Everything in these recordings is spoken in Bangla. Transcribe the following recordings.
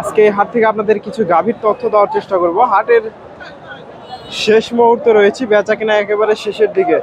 আজকে এই হাট থেকে আপনাদের কিছু গাভীর তথ্য দেওয়ার চেষ্টা করব। হাটের শেষ মুহূর্তে রয়েছি, বেচা কিনা একেবারে শেষের দিকে।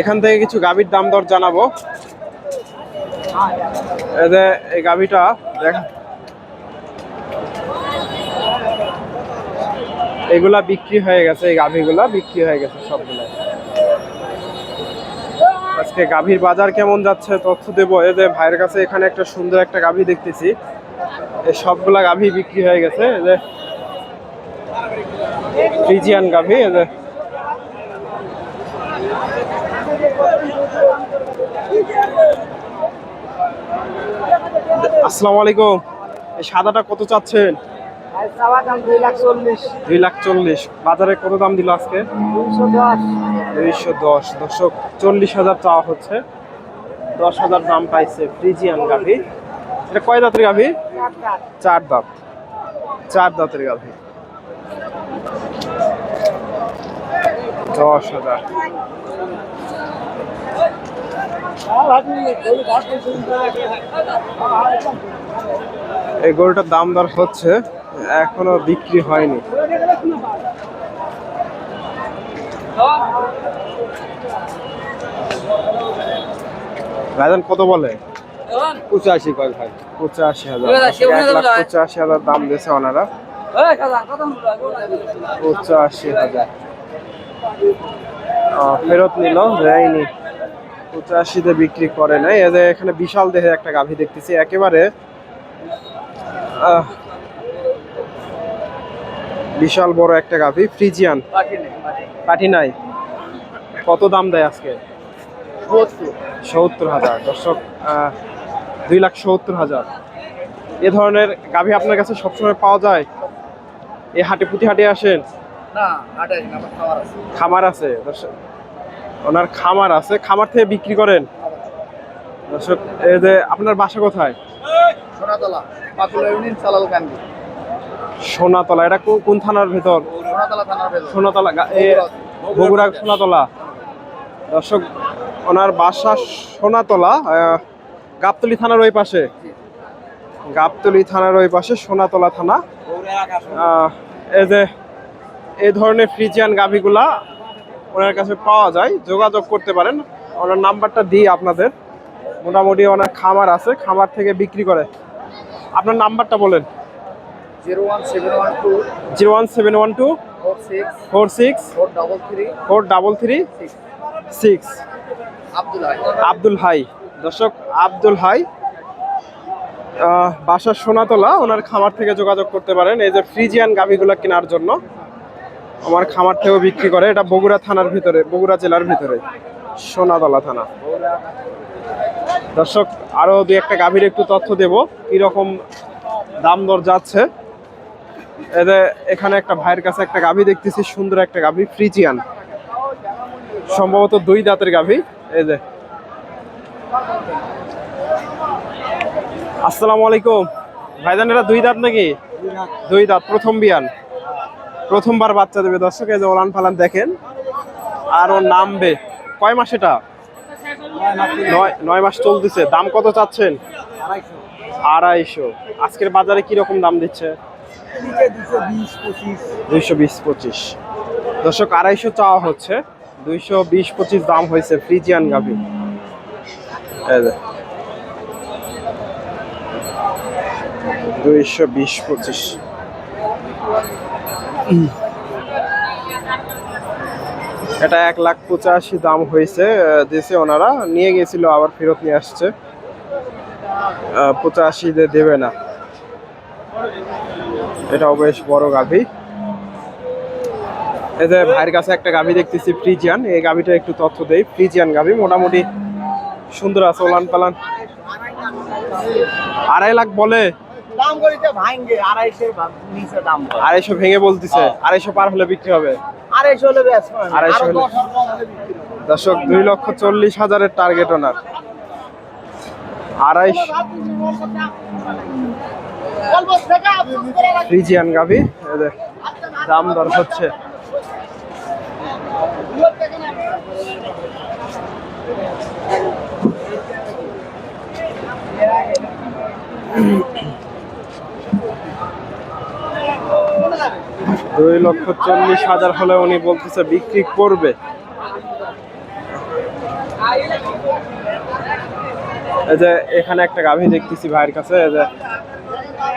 এখান থেকে কিছু গাভীর দাম দর জানাব। এই গাভীটা এগুলা বিক্রি হয়ে গেছে, এই গাভীগুলা বিক্রি হয়ে গেছে সবগুলা। আজকে গাভীর বাজার কেমন যাচ্ছে তথ্য দেবো। এই যে ভাইয়ের কাছে এখানে একটা সুন্দর একটা গাভী দেখতেছি। এই সবগুলা গাভী বিক্রি হয়ে গেছে। এই যে ফ্রিজিয়ান গাভী যে। আসসালামু আলাইকুম। এই সাদাটা কত চাচ্ছেন? দুই লাখ চল্লিশ। বাজারে কত দাম দিল আজকে? দুইশো দশ। দুইশো দশ। চল্লিশ হাজার চাওয়া হচ্ছে। দশ হাজার দাম পাইছে ফ্রিজিয়ান গাভি। এটা কয় দাঁতের গাভি? চার দাঁত। চার দাঁতের গাভি। দশ হাজার। এই গরুটার দাম দর হচ্ছে এখনও বিক্রি হয়নি। ভাইজান কত বলে? পঁচাশি কয় ভাই। পঁচাশি হাজার। লাখ পঁচাশি হাজার দাম দিয়েছে ওনারা। পঁচাশি হাজার। আহ, ফেরত নিল দেয়নি। পঁচাশিতে বিক্রি করে নাই। এদের এখানে বিশাল দেহে একটা গাভী দেখতেছি। একেবারে বিশাল বড় একটা গাভী ফ্রিজিয়ান। পাটি নাই। কত দাম দেয় আজকে? সত্তর। হাজার। দর্শক দুই লাখ সত্তর হাজার। এ ধরনের গাভী আপনার কাছে সবসময় পাওয়া যায়? এই হাটে পুঁটি হাটে আসেন? খামার আছে। দর্শক ওনার খামার আছে। খামার থেকে বিক্রি করেন? দর্শক এই যে আপনার বাসা কোথায়? সোনাতলা পাকুলা ইউনিয়ন সালাল কান্দি। সোনাতলা এটা কোন থানার ভেতর? সোনাতলা থানার ভেতর। সোনাতলা এ বগুড়া। সোনাতলা। দর্শক ওনার বাসা সোনাতলা গাবতলি থানার ওই পাশে। গাবতলি থানার ওই পাশে সোনাতলা থানা। এই যে এই ধরনের ফ্রিজিয়ান গাভিগুলা ওনার কাছে পাওয়া যায়। যোগাযোগ করতে পারেন। ওনার নাম্বারটা দিই আপনাদের। মোটামুটি ওনার খামার আছে খামার থেকে বিক্রি করে। আপনার নাম্বারটা বলেন। Zero one seven one two zero one seven one two four six four six double three four double three six. Abdul Hai. Abdul Hai. দর্শক আব্দুল হাই বাসার সোনাতলা ওনার খামার থেকে যোগাযোগ করতে পারেন। এই যে ফ্রিজিয়ান গাভিগুলো কেনার জন্য আমার খামার থেকেও বিক্রি করে। এটা বগুড়া থানার ভিতরে বগুড়া জেলার ভিতরে সোনাতলা থানা। দর্শক আরও দুই একটা গাভীর একটু তথ্য দেব। কীরকম দাম দর যাচ্ছে। এতে এখানে একটা ভাইয়ের কাছে একটা গাভী দেখতেছি সুন্দর একটা গাভী ফ্রিজিয়ান। সম্ভবত দুই দাঁতের গাভী। এই যে। আসসালামু আলাইকুম। ভাইজান এটা দুই দাঁত নাকি? দুই দাঁত। প্রথম বিয়ান। প্রথমবার বাচ্চা দেবে। দর্শক এই যে ওলান ফালান দেখেন। আর ও নামবে। কয় মাস এটা? নয় নয় মাস চলতেছে। দাম কত চাচ্ছেন? আড়াইশো। আজকের বাজারে কি রকম দাম দিচ্ছে? দুইশো বিশ পঁচিশ। দর্শক আড়াইশো চাওয়া হচ্ছে। দুইশো বিশ পঁচিশ দাম হয়েছে ফ্রিজিয়ান গাভি। দুইশো বিশ পঁচিশ। এটা এক লাখ পঁচাশি দাম হয়েছে দিয়েছে ওনারা। নিয়ে গেছিল, আবার ফেরত নিয়ে আসছে। পঁচাশি দেবে না। এটাও বেশ বড় গাভী। এই যে ভাইয়ের কাছে একটা গাভী দেখতেছি, ফ্রিজিয়ান। এই গাভীটা একটু তথ্য দেই। ফ্রিজিয়ান গাভী, মোটামুটি সুন্দর আছে, ওলান পালান। আড়াই লাখ বলে। দাম করিতে ভাঙ্গে আড়াইশো নিচে দাম। আড়াইশো ভেঙে বলতেছে হ্যাঁ। আড়াইশো পার হলে বিক্রি হবে আড়াইশো হলে আড়াইশো হলে। দর্শক দুই লক্ষ চল্লিশ হাজারের টার্গেট ওনার আড়াইশ ফ্রিজিয়ান গাভি এই দাম দর হচ্ছে দুই লক্ষ চল্লিশ হাজার হলে উনি বলতেছে বিক্রি করবে। এই যে এখানে একটা গাভী দেখতেছি ভাইয়ের কাছে, এই যে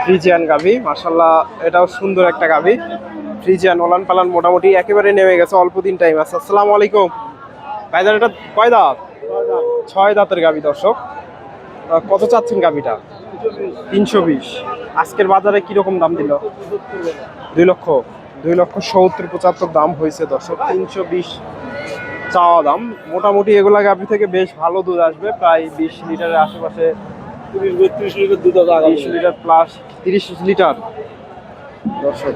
ফ্রিজিয়ান গাভী। মাসাল্লাহ এটাও সুন্দর একটা গাভী। ফ্রিজিয়ান ওলান পালান মোটামুটি একেবারে নেমে গেছে, অল্প দিন টাইম আছে। আসসালামু আলাইকুম। ভাইজান, এটা কয় দাঁত? ছয় দাঁতের গাভী দর্শক। কত চাচ্ছেন গাভীটা? তিনশো বিশ। আজকের বাজারে কীরকম দাম দিল? দুই লক্ষ। দুই লক্ষ সত্তর পঁচাত্তর দাম হয়েছে দর্শক। তিনশো বিশ চাওয়া দাম। মোটামুটি এগুলা গাভী থেকে বেশ ভালো দুধ আসবে প্রায় বিশ লিটারের আশেপাশে তিরিশ বত্রিশ লিটার দুধ বিশ লিটার প্লাস তিরিশ লিটার। দর্শক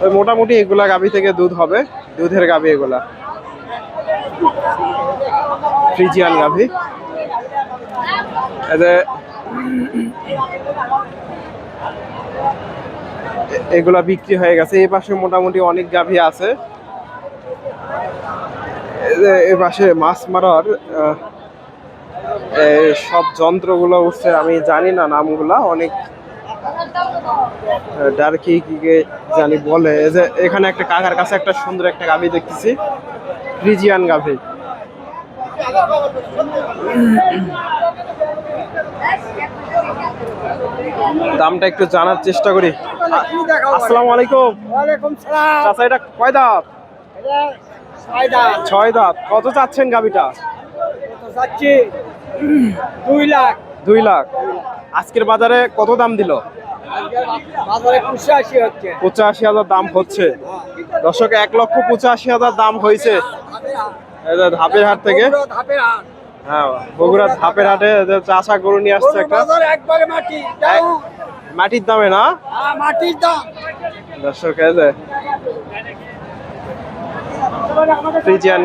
তো মোটামুটি এগুলা গাভী থেকে দুধ হবে দুধের গাভী এগুলা। ফ্রিজিয়ান গাভী। এতে এ- এগুলা বিক্রি হয়ে গেছে। এই পাশে মোটামুটি অনেক গাভী আছে। এ পাশে মাছ মারার সব যন্ত্রগুলো উঠছে, আমি জানি না নামগুলা, অনেক ডার্কি কি জানি বলে। যে এখানে একটা কাকার কাছে একটা সুন্দর একটা গাভী দেখতেছি, ফ্রিজিয়ান গাভী। দামটা একটু জানার চেষ্টা করি। আসসালামু আলাইকুম। চাচা এটা কয় দাঁত? ছয় দাঁত। কত চাচ্ছেন গাভীটা? তো যাচ্ছি দুই লাখ। দুই লাখ। আজকের বাজারে কত দাম দিল? পঁচাশি হাজার দাম হচ্ছে। দর্শক এক লক্ষ পঁচাশি হাজার দাম হয়েছে। ধাপের হাট থেকে। হ্যাঁ বগুড়া ধাপের হাটে চাষা গরু নিয়ে আসছে একটা। একবারে মাটি মাটির দামে না? হ্যাঁ, মাটির দাম। দর্শক ফ্রিজিয়ান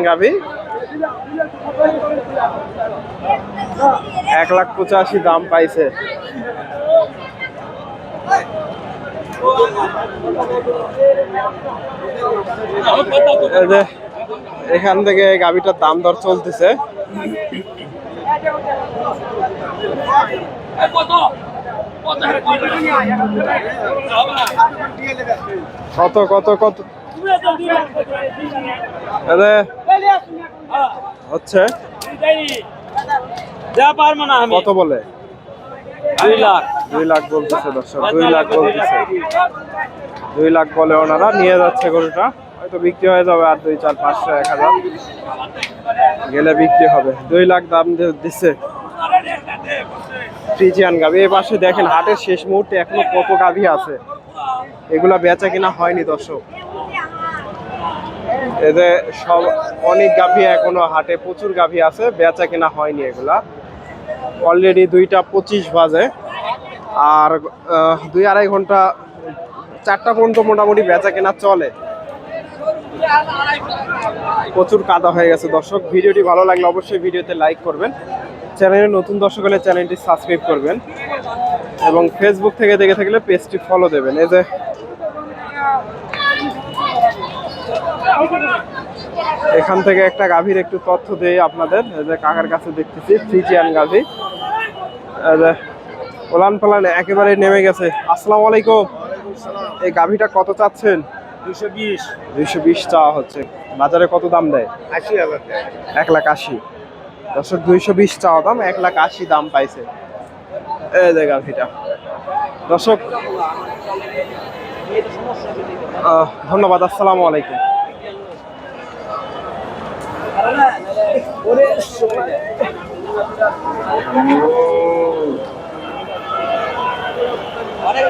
এক লাখ পঁচাশি দাম পাইছে। এখান থেকে গাভিটার দাম দর চলতেছে। কত কত কত? হচ্ছে? কত বলে? দুই লাখ। দুই লাখ বলতেছে দর্শক দুই লাখ বলতেছে। দুই লাখ বলে ওনারা নিয়ে যাচ্ছে গরুটা। হয়তো বিক্রি হয়ে যাবে আর দুই চার পাঁচশো এক হাজার। গেলে বিক্রি হবে। দুই লাখ দাম দিচ্ছে ফ্রিজিয়ান গাভি, এই পাশে দেখেন হাটের শেষ মুহূর্তে এখনও কত গাভি আছে। এগুলা বেচা কিনা হয়নি দর্শক। এতে সব অনেক গাভি এখনও হাটে প্রচুর গাভি আছে, বেচা কিনা হয়নি এগুলা। অলরেডি দুইটা পঁচিশ বাজে। আর দুই আড়াই ঘণ্টা, চারটা পর্যন্ত মোটামুটি বেচা কেনা চলে। প্রচুর কাদা হয়ে গেছে দর্শক। ভিডিওটি ভালো লাগলে অবশ্যই ভিডিওতে লাইক করবেন। চ্যানেলে নতুন দর্শক হলে চ্যানেলটি সাবস্ক্রাইব করবেন এবং ফেসবুক থেকে দেখে থাকলে পেজটি ফলো দেবেন। এই যে এখান থেকে একটা গাভীর একটু তথ্য দেই আপনাদের। এই যে কাকার কাছে দেখতেছি ফ্রিজিয়ান গাভী। ওলান পালান একেবারে নেমে গেছে। আসসালামু আলাইকুম। এই গাভীটা কত চাচ্ছেন? দুশো বিশ। দুইশো বিশ চাওয়া হচ্ছে। বাজারে কত দাম দেয়? আশি হাজার এক লাখ আশি। দর্শক, দুইশো বিশ চাওয়া দাম, এক লাখ আশি দাম পাইছে। এই যে গাভীটা। দর্শক ধন্যবাদ, আসসালামু আলাইকুম। অনেক